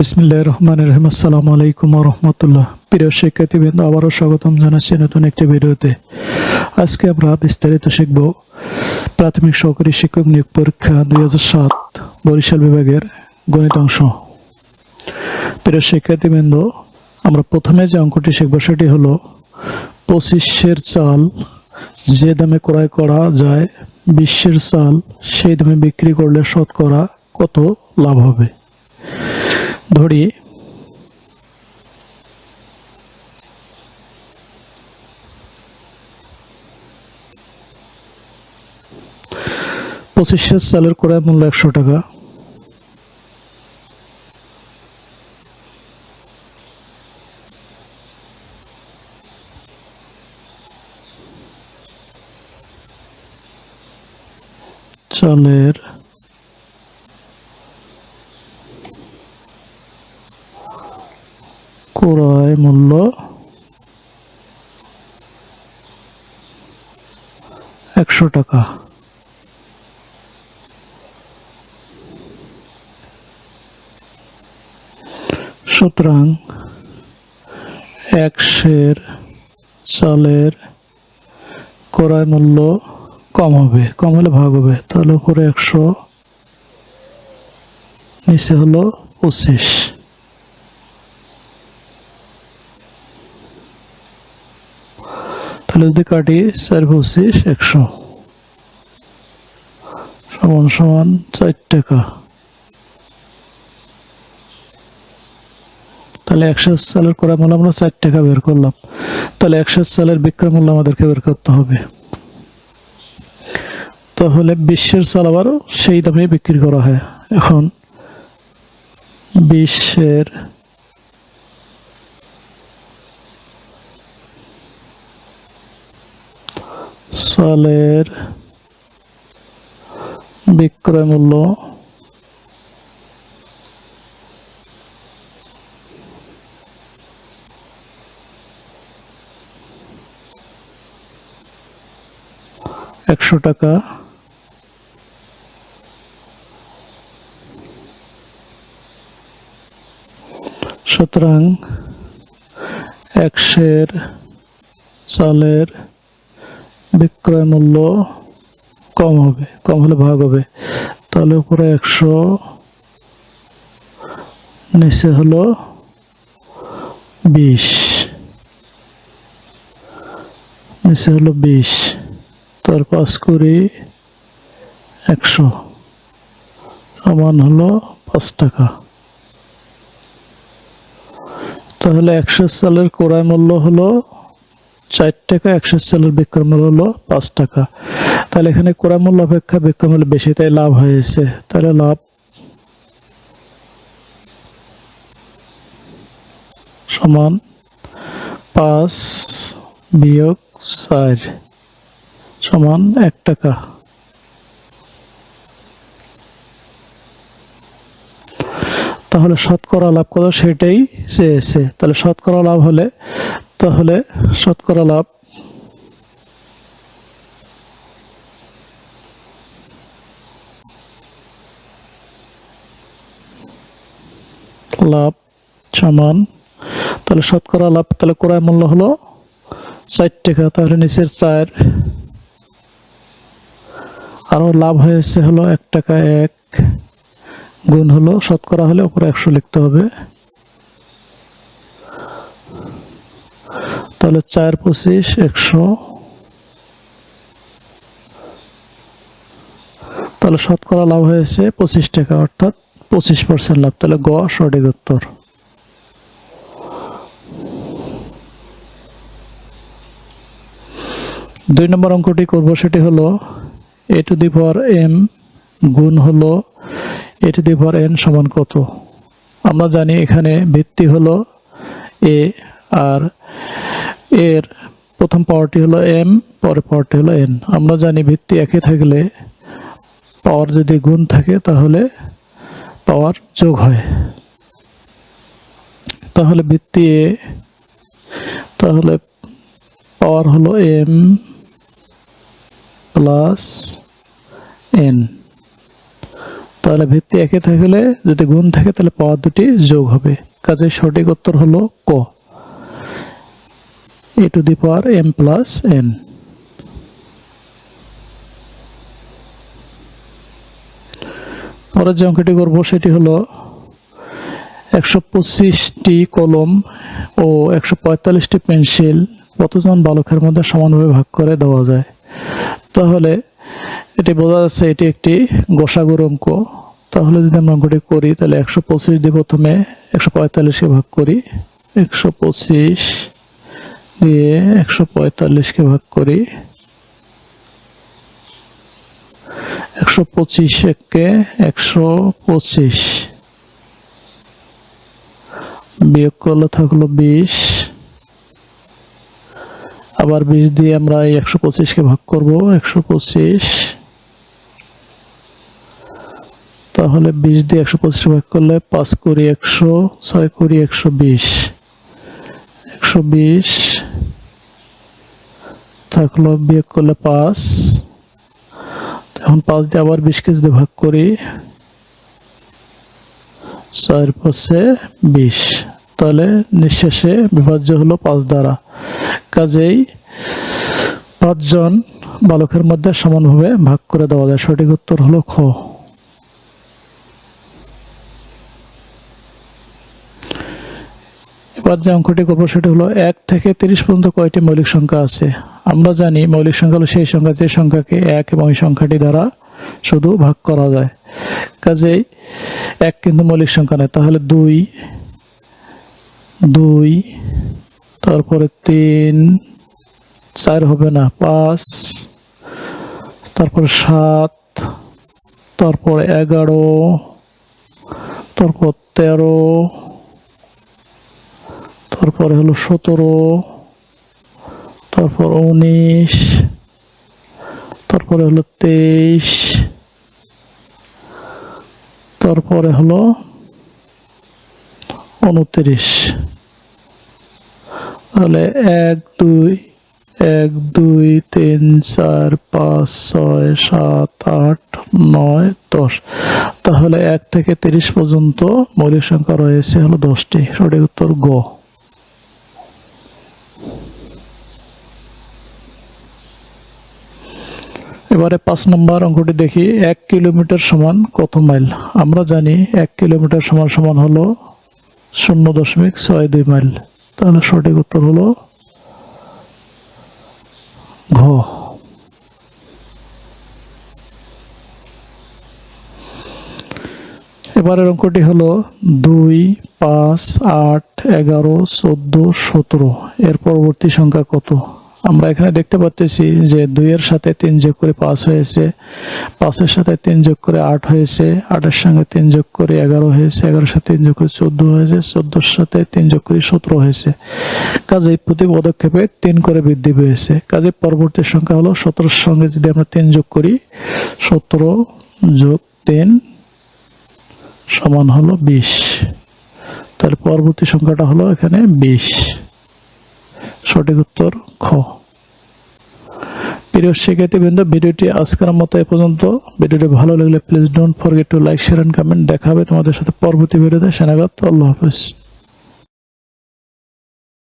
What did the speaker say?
বিসমিল্লাহ রহমান রহিম। আসসালামু আলাইকুম রহমতুল্লাহ। প্রিয় শিক্ষার্থীবৃন্দ, আবারও স্বাগতম জানাচ্ছি নতুন একটি ভিডিওতে। আজকে আমরা বিস্তারিত শিখব প্রাথমিক সহকারী শিক্ষক নিয়োগ পরীক্ষা দুই সাত বরিশাল বিভাগের গণিত অংশ। প্রিয় শিক্ষার্থীবৃন্দ, আমরা প্রথমে যে অঙ্কটি শিখব সেটি হলো পঁচিশের চাল যে দামে ক্রয় করা যায় বিশ্বের চাল সেই দামে বিক্রি করলে শতকরা কত লাভ হবে? ধরি। পঁচিশের চালের ক্রয় মূল্য একশো টাকা। চালের ক্রয় মূল্য একশো টাকা। সুতরাং একশের চালের ক্রয় মূল্য কম হবে, কম হলে ভাগ হবে। তাহলে উপরে একশো, নিচে হলো পঁচিশ। যদি কাটি চার পঁচিশ একশো। সমান সমান চার টাকা। তাহলে একশো সালের করা মূল্য আমরা চার টাকা বের করলাম। তাহলে একশো সালের বিক্রয় মূল্য আমাদেরকে বের করতে হবে। তাহলে বিশ্বের চাল আবারও সেই দামে বিক্রি করা হয়। এখন বিশ্বের চালের বিক্রয় মূল্য একশো টাকা। সুতরাং একশের চালের বিক্রয় মূল্য কম হবে, কম হলে ভাগ হবে। তাহলে উপরে একশো, নিচে হলো বিশ। নিচে হলো বিশ, তার পাঁচ কুড়ি একশো। সমান হলো পাঁচ টাকা। তাহলে একশো সালের ক্রয় মূল্য হলো চার টাকা, একশো সালের বিক্রয় মূল্য হলো পাঁচ টাকা। তাহলে এখানে ক্রয় মূল্য অপেক্ষা বিক্রয় মূল্য বেশি, তাই লাভ হয়েছে। তাহলে লাভ সমান পাঁচ বিয়োগ চার সমান এক টাকা। তাহলে শতকরা লাভ কত? সেটাই চেয়েছে। তাহলে শতকরা লাভ হলে তাহলে শতকরা লাভ লাভ সমান, তাহলে শতকরা লাভ, তাহলে ক্রয় মূল্য হলো চার টাকা, তাহলে নিচের চার। আরও লাভ হয়েছে হলো এক টাকা এক, গুণ হলো শতকরা হলে উপরে একশো লিখতে হবে। তাহলে চার পঁচিশ, একশো। তাহলে শতকরা লাভ হয়েছে পঁচিশ টাকা, অর্থাৎ পঁচিশ পার্সেন্ট লাভ। তাহলে গ সঠিক উত্তর। দুই নম্বর অঙ্কটি করব, সেটি হলো a to the power m গুণ হলো a to the power n সমান কত? আমরা জানি এখানে ভিত্তি হলো এ আর এর প্রথম পাওয়ারটি হলো এম, পরের পাওয়ারটি হলো এন। আমরা জানি ভিত্তি একই থাকলে পাওয়ার যদি গুণ থাকে, তাহলে পাওয়ার যোগ হয়। তাহলে ভিত্তি এ, তাহলে পাওয়ার হলো এম প্লাস এন। তাহলে ভিত্তি একই থাকলে যদি গুণ থাকে, তাহলে পাওয়ার দুটি যোগ হবে। কাজে সঠিক উত্তর হলো ক। A to the power m plus n পরের যে অঙ্কটি করব, সেটি হলো একশো পঁচিশটি কলম ও একশো পঁয়তাল্লিশটি পেন্সিল কতজন বালকের মধ্যে সমানভাবে ভাগ করে দেওয়া যায়? তাহলে এটি বোঝা যাচ্ছে এটি একটি গোসাগুর অঙ্ক। তাহলে যদি আমরা অঙ্কটি করি, তাহলে একশো পঁচিশ দিয়ে প্রথমে একশো পঁয়তাল্লিশকে ভাগ করি, একশো পঁচিশ দিয়ে একশো পঁয়তাল্লিশকে ভাগ করি, একশো পঁচিশ এককে একশো পঁচিশ, বিয়োগ করলে থাকল বিশ, আবার বিশ দিয়ে আমরা এই একশো পঁচিশকে ভাগ করব, একশো পঁচিশ, তাহলে বিশ দিয়ে একশো পঁচিশ ভাগ করলে পাঁচ কুড়ি একশো, ছয় কুড়ি একশো বিশ একশো বিশ থাকল, বিয়োগ করলে পাঁচ। এখন পাঁচ দিয়ে আবার বিশকে যদি ভাগ করি ছয়ের পাশে বিশ। তাহলে নিঃশেষে বিভাজ্য হলো পাঁচ দ্বারা। কাজেই পাঁচজন বালকের মধ্যে সমানভাবে ভাগ করে দেওয়া যায়। সঠিক উত্তর হলো খ। এবার যে অঙ্কটি করব, সেটা হলো এক থেকে তিরিশ পর্যন্ত কয়টি মৌলিক সংখ্যা আছে? আমরা জানি মৌলিক সংখ্যা হলো সেই সংখ্যা, যে সংখ্যাকে এক এবং ওই সংখ্যাটি দ্বারা শুধু ভাগ করা যায়। কাজেই এক কিন্তু মৌলিক সংখ্যা নয়। তাহলে দুই দুই, তারপরে তিন, চার হবে না, পাঁচ, তারপর সাত, তারপর এগারো, তারপর তেরো, তারপরে হলো সতেরো তারপর উনিশ, তারপরে হলো তেইশ, তারপরে হলো উনত্রিশ। তাহলে এক, দুই এক, দুই, তিন, চার, পাঁচ, ছয়, সাত, আট, নয়, দশ। তাহলে এক থেকে তিরিশ পর্যন্ত মৌলিক সংখ্যা রয়েছে হলো দশটি। সঠিক উত্তর গ। এবারে পাঁচ নম্বর অঙ্কটি দেখি, এক কিলোমিটার সমান কত মাইল? আমরা জানি এক কিলোমিটার সমান সমান হলো শূন্য দশমিক ছয় দুই মাইল। তাহলে সঠিক উত্তর হলো ঘ। এবারের অঙ্কটি হলো দুই, পাঁচ, আট, এগারো, চোদ্দ, সতেরো। এর পরবর্তী সংখ্যা কত? আমরা এখানে দেখতে পাচ্ছি যে দুইয়ের সাথে তিন যোগ করে পাঁচ হয়েছে, পাঁচের সাথে তিন যোগ করে আট হয়েছে, আটের সঙ্গে তিন যোগ করে এগারো হয়েছে, এগারোর সাথে তিন যোগ করে চোদ্দ হয়েছে, চোদ্দোর সাথে তিন যোগ করে সতেরো হয়েছে। কাজে প্রতি পদক্ষেপে তিন করে বৃদ্ধি পেয়েছে। কাজে পরবর্তী সংখ্যা হলো সতেরোর সঙ্গে যদি আমরা তিন যোগ করি, সতেরো যোগ তিন সমান হলো বিশ। তাহলে পরবর্তী সংখ্যাটা হলো এখানে বিশ। সঠিক উত্তর খ। প্রিয় শিক্ষার্থীবৃন্দ, ভিডিওটি আজকের মতো এ পর্যন্ত। ভিডিওটি ভালো লাগলে please don't forget to like share and comment দেখা হবে তোমাদের সাথে পরবর্তী ভিডিওতে। সেনাগত, আল্লাহ হাফিজ।